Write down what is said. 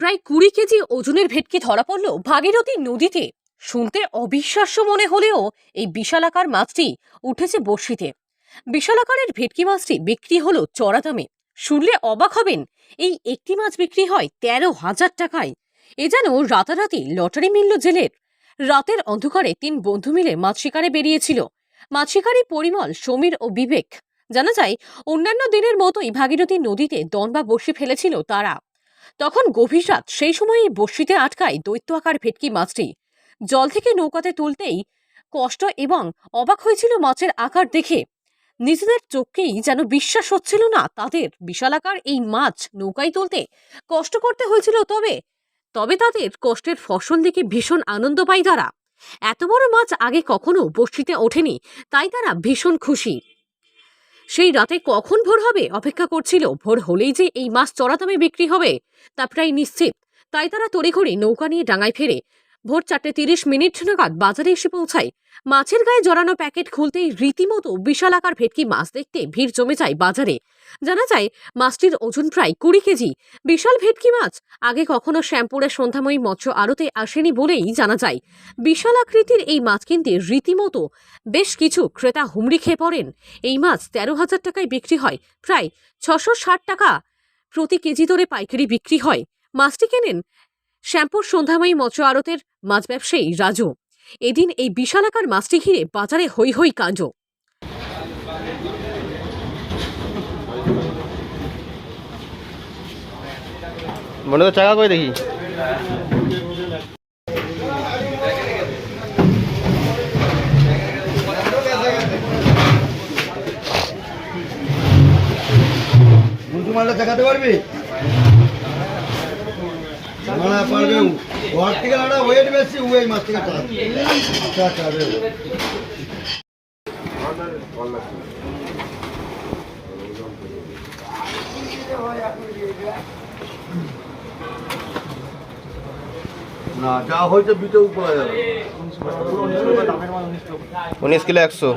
প্রায় কুড়ি কেজি ওজনের ভেটকি ধরা পড়ল ভাগীরথী নদীতে। শুনতে অবিশ্বাস্য মনে হলেও এই বিশালাকার মাছটি উঠেছে বড়শিতে। বিশালাকারের ভেটকি মাছটি বিক্রি হলো চড়া দামে। শুনলে অবাক হবেন, এই একটি মাছ বিক্রি হয় তেরো হাজার টাকায়। এ যেন রাতারাতি লটারি মিলল জেলের। রাতের অন্ধকারে তিন বন্ধু মিলে মাছ শিকারে বেরিয়েছিল। মাছ শিকারী পরিমল, সমীর ও বিবেক। জানা যায়, অন্যান্য দিনের মতোই ভাগীরথী নদীতে দন বা বসে ফেলেছিল তারা। তখন গভীর রাত, সেই সময়ই বড়শিতে আটকায় দৈত্য আকার ভেটকি মাছটি। জল থেকে নৌকাতে তুলতেই কষ্ট এবং অবাক হয়েছিল মাছের আকার দেখে। নিজেদের চোখকেই যেন বিশ্বাস হচ্ছিল না, তাদের বিশালাকার এই মাছ নৌকায় তুলতে কষ্ট করতে হয়েছিল তবে তবে তাদের কষ্টের ফসল দেখে ভীষণ আনন্দ পায় তারা। এত বড় মাছ আগে কখনো বড়শিতে ওঠেনি, তাই তারা ভীষণ খুশি। সেই রাতে কখন ভোর হবে? অপেক্ষা করছিল, ভোর হলেই যে এই মাছ চড়া দামে বিক্রি হবে, তা প্রায় নিশ্চিত। তাই তারা তড়িঘড়ি নৌকা নিয়ে ডাঙায় ফেরে ভোর চারটে তিরিশ মিনিট নাগাদ বাজারে এসে পৌঁছায়। মাছের গায়ে জড়ানো প্যাকেট খুলতেই রীতিমতো বিশালাকার ভেটকি মাছ দেখতে ভিড় জমে যায় বাজারে। জানা যায়, মাছটির ওজন প্রায় কুড়ি কেজি। বিশাল ভেটকি মাছ আগে কখনো শ্যামপুরের সন্ধ্যাময়ী মৎস্য আড়তে আসেনি বলেই জানা যায়। বিশাল আকৃতির এই মাছ কিনতে রীতিমতো বেশ কিছু ক্রেতা হুমড়ি খেয়ে পড়েন। এই মাছ তেরো হাজার টাকায় বিক্রি হয়। প্রায় ছশো ষাট টাকা প্রতি কেজি দরে পাইকারি বিক্রি হয়। মাছটি কেনেন শ্যামপুর সন্ধ্যাময়ী মৎস্য আড়তের মাছ ব্যবসায়ী রাজু। এদিন এই বিশালাকার মাছটি ঘিরে বাজারে হৈ হৈ কাণ্ড। মনে তো চাকা করে দেখি? মালটা দেখাতে পারবি? না পারবে। থেকে ওয়েট বেশি মাছ থেকে। না যা হয়েছে বিটে উপরে যাবে উনিশ কিলো একশো